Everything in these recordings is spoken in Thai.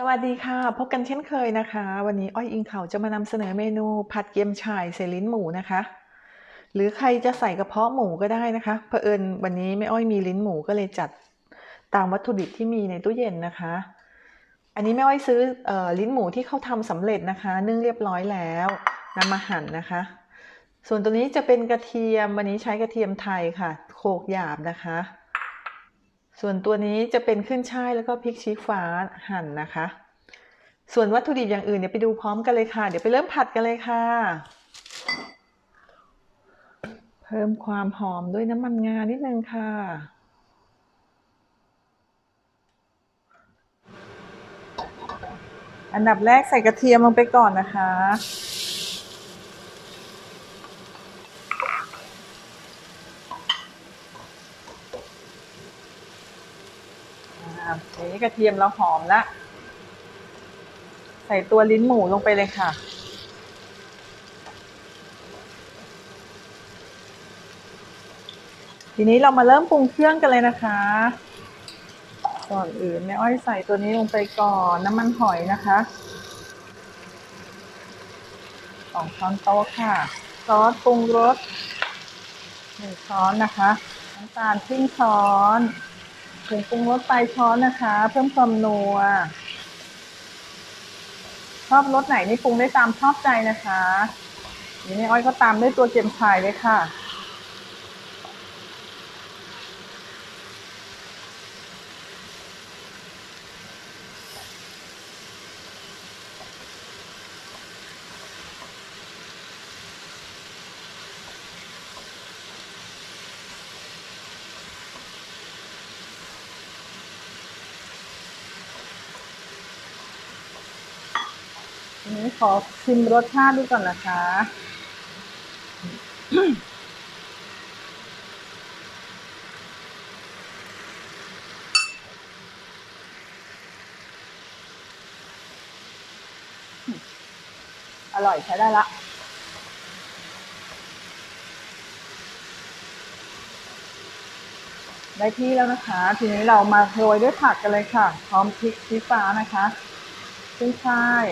สวัสดีค่ะ พบกันเช่นเคยนะคะ วันนี้อ้อยอิงเขาจะมานำเสนอเมนูผัดเกี๊ยมฉ่ายใส่ลิ้นหมูนะคะ หรือใครจะใส่กระเพาะหมูก็ได้นะคะเผอิญวันนี้แม่อ้อยมีลิ้นหมูก็เลยจัดตามวัตถุดิบที่มีในตู้เย็นนะคะ อันนี้แม่อ้อยซื้ออลิ้นหมูที่เขาทำสำเร็จนะคะ นึ่งเรียบร้อยแล้วนำมาหั่นนะคะ ส่วนตัวนี้จะเป็นกระเทียมวันนี้ใช้กระเทียมไทยค่ะ โขกหยาบนะคะ ส่วนตัวนี้จะเป็นขึ้นช่ายแล้วก็พริกชี้ฟ้าหั่นนะคะ ส่วนวัตถุดิบอย่างอื่นเดี๋ยวไปดูพร้อมกันเลยค่ะ เดี๋ยวไปเริ่มผัดกันเลยค่ะ เพิ่มความหอมด้วยน้ำมันงานิดนึงค่ะ อันดับแรกใส่กระเทียมลงไปก่อนนะคะ อ่าทีนี้กระเทียมเราหอมละใส่ตัวลิ้นหมูลงไปเลยค่ะทีนี้เรามาเริ่มปรุงเครื่องกันเลยนะคะ ก่อนอื่นแม่อ้อยใส่ตัวนี้ลงไปก่อนน้ำมันหอยนะคะสองช้อนโต๊ะค่ะ ซอสปรุงรสหนึ่งช้อนนะคะ น้ำตาลครึ่งช้อน ผงปรุงรสปลายช้อนนะคะ เพิ่มความนัว ชอบรสไหนนี่ปรุงได้ตามชอบใจนะคะนี่อ้อยก็ตามด้วยตัวเจียมชายเลยค่ะ นี้ขอชิมรสชาติดูก่อนนะคะ อร่อยใช้ได้ละได้ที่แล้วนะคะ ทีนี้เรามาโรยด้วยผักกันเลยค่ะ พร้อมพริกชี้ฟ้านะคะขึ้นช่าย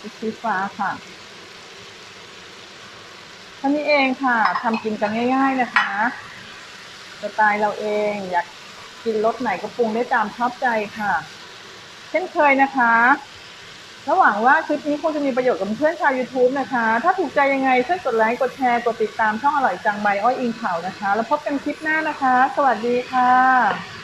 พริกชี้ฟ้าค่ะท่านี้เองค่ะทำกินกันง่าย ๆนะคะสไตล์เราเองอยากกินรสไหนก็ปรุงได้ตามชอบใจค่ะ เช่นเคยนะคะระหว่างว่าคลิปนี้คงจะมีประโยชน์กับเพื่อนชาว YouTube นะคะ ถ้าถูกใจยังไงช่วยกดไลค์ กดแชร์ กดติดตามช่องอร่อยจังใบอ้อยอิงเผานะคะ แล้วพบกันคลิปหน้านะคะ สวัสดีค่ะ